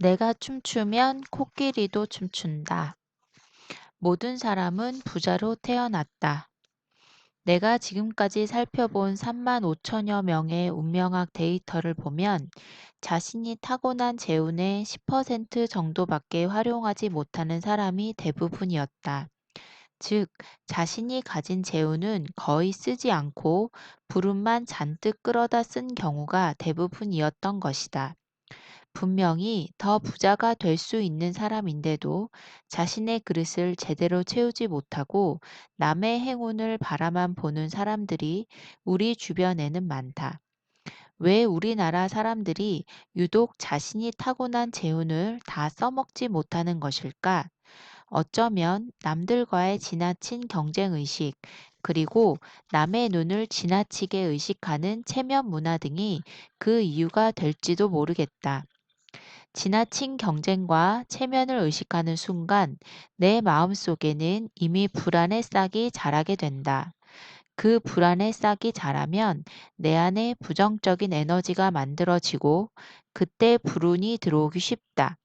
내가 춤추면 코끼리도 춤춘다. 모든 사람은 부자로 태어났다. 내가 지금까지 살펴본 3만 5천여 명의 운명학 데이터를 보면 자신이 타고난 재운의 10% 정도밖에 활용하지 못하는 사람이 대부분이었다. 즉, 자신이 가진 재운은 거의 쓰지 않고 부름만 잔뜩 끌어다 쓴 경우가 대부분이었던 것이다. 분명히 더 부자가 될 수 있는 사람인데도 자신의 그릇을 제대로 채우지 못하고 남의 행운을 바라만 보는 사람들이 우리 주변에는 많다. 왜 우리나라 사람들이 유독 자신이 타고난 재운을 다 써먹지 못하는 것일까? 어쩌면 남들과의 지나친 경쟁의식, 그리고 남의 눈을 지나치게 의식하는 체면 문화 등이 그 이유가 될지도 모르겠다. 지나친 경쟁과 체면을 의식하는 순간 내 마음속에는 이미 불안의 싹이 자라게 된다. 그 불안의 싹이 자라면 내 안에 부정적인 에너지가 만들어지고 그때 불운이 들어오기 쉽다.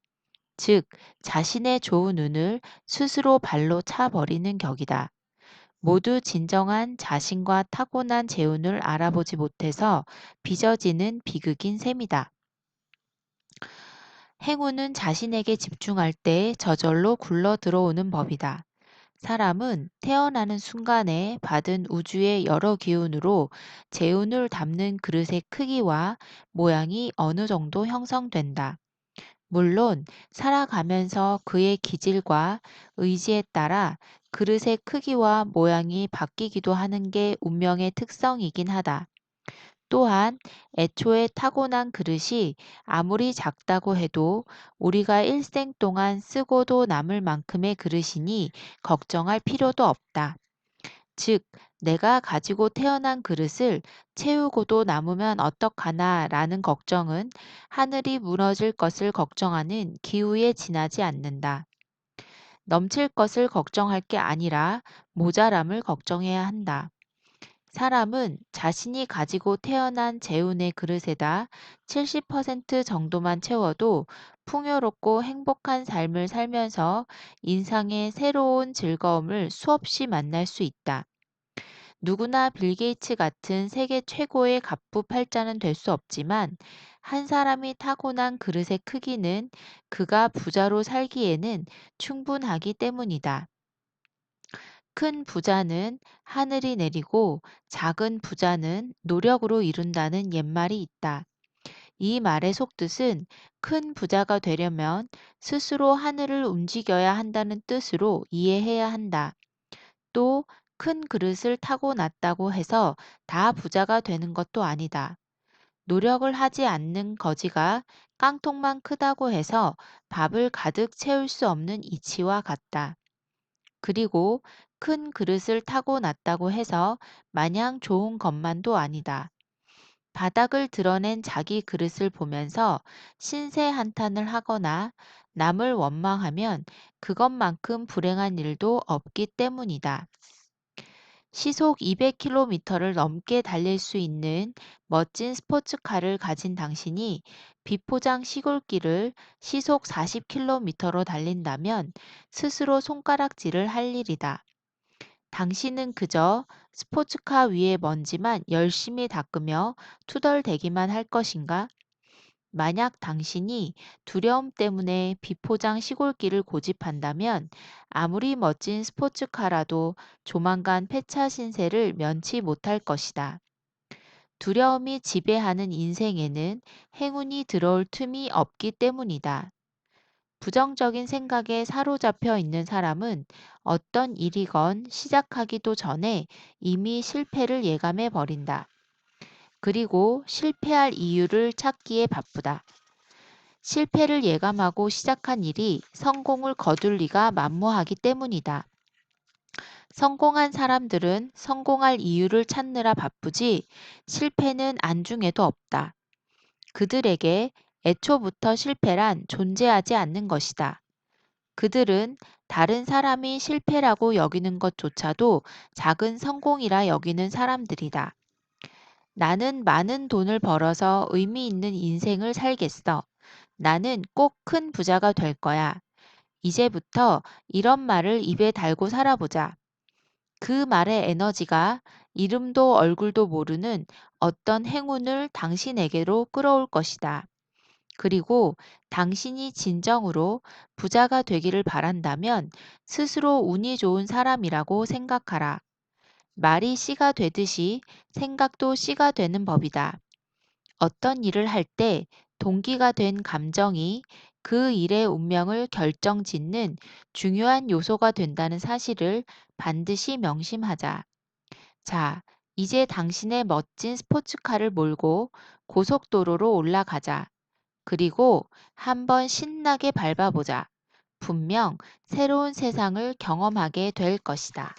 즉, 자신의 좋은 운을 스스로 발로 차버리는 격이다. 모두 진정한 자신과 타고난 재운을 알아보지 못해서 빚어지는 비극인 셈이다. 행운은 자신에게 집중할 때 저절로 굴러 들어오는 법이다. 사람은 태어나는 순간에 받은 우주의 여러 기운으로 재운을 담는 그릇의 크기와 모양이 어느 정도 형성된다. 물론 살아가면서 그의 기질과 의지에 따라 그릇의 크기와 모양이 바뀌기도 하는 게 운명의 특성이긴 하다. 또한 애초에 타고난 그릇이 아무리 작다고 해도 우리가 일생 동안 쓰고도 남을 만큼의 그릇이니 걱정할 필요도 없다. 즉, 내가 가지고 태어난 그릇을 채우고도 남으면 어떡하나 라는 걱정은 하늘이 무너질 것을 걱정하는 기후에 지나지 않는다. 넘칠 것을 걱정할 게 아니라 모자람을 걱정해야 한다. 사람은 자신이 가지고 태어난 재운의 그릇에다 70% 정도만 채워도 풍요롭고 행복한 삶을 살면서 인상의 새로운 즐거움을 수없이 만날 수 있다. 누구나 빌 게이츠 같은 세계 최고의 갑부 팔자는 될 수 없지만 한 사람이 타고난 그릇의 크기는 그가 부자로 살기에는 충분하기 때문이다. 큰 부자는 하늘이 내리고 작은 부자는 노력으로 이룬다는 옛말이 있다. 이 말의 속뜻은 큰 부자가 되려면 스스로 하늘을 움직여야 한다는 뜻으로 이해해야 한다. 또 큰 그릇을 타고났다고 해서 다 부자가 되는 것도 아니다. 노력을 하지 않는 거지가 깡통만 크다고 해서 밥을 가득 채울 수 없는 이치와 같다. 그리고 큰 그릇을 타고났다고 해서 마냥 좋은 것만도 아니다. 바닥을 드러낸 자기 그릇을 보면서 신세 한탄을 하거나 남을 원망하면 그것만큼 불행한 일도 없기 때문이다. 시속 200km를 넘게 달릴 수 있는 멋진 스포츠카를 가진 당신이 비포장 시골길을 시속 40km로 달린다면 스스로 손가락질을 할 일이다. 당신은 그저 스포츠카 위의 먼지만 열심히 닦으며 투덜대기만 할 것인가? 만약 당신이 두려움 때문에 비포장 시골길을 고집한다면 아무리 멋진 스포츠카라도 조만간 폐차 신세를 면치 못할 것이다. 두려움이 지배하는 인생에는 행운이 들어올 틈이 없기 때문이다. 부정적인 생각에 사로잡혀 있는 사람은 어떤 일이건 시작하기도 전에 이미 실패를 예감해 버린다. 그리고 실패할 이유를 찾기에 바쁘다. 실패를 예감하고 시작한 일이 성공을 거둘 리가 만무하기 때문이다. 성공한 사람들은 성공할 이유를 찾느라 바쁘지 실패는 안중에도 없다. 그들에게 애초부터 실패란 존재하지 않는 것이다. 그들은 다른 사람이 실패라고 여기는 것조차도 작은 성공이라 여기는 사람들이다. 나는 많은 돈을 벌어서 의미 있는 인생을 살겠어. 나는 꼭 큰 부자가 될 거야. 이제부터 이런 말을 입에 달고 살아보자. 그 말의 에너지가 이름도 얼굴도 모르는 어떤 행운을 당신에게로 끌어올 것이다. 그리고 당신이 진정으로 부자가 되기를 바란다면 스스로 운이 좋은 사람이라고 생각하라. 말이 씨가 되듯이 생각도 씨가 되는 법이다. 어떤 일을 할 때 동기가 된 감정이 그 일의 운명을 결정 짓는 중요한 요소가 된다는 사실을 반드시 명심하자. 자, 이제 당신의 멋진 스포츠카를 몰고 고속도로로 올라가자. 그리고 한번 신나게 밟아보자. 분명 새로운 세상을 경험하게 될 것이다.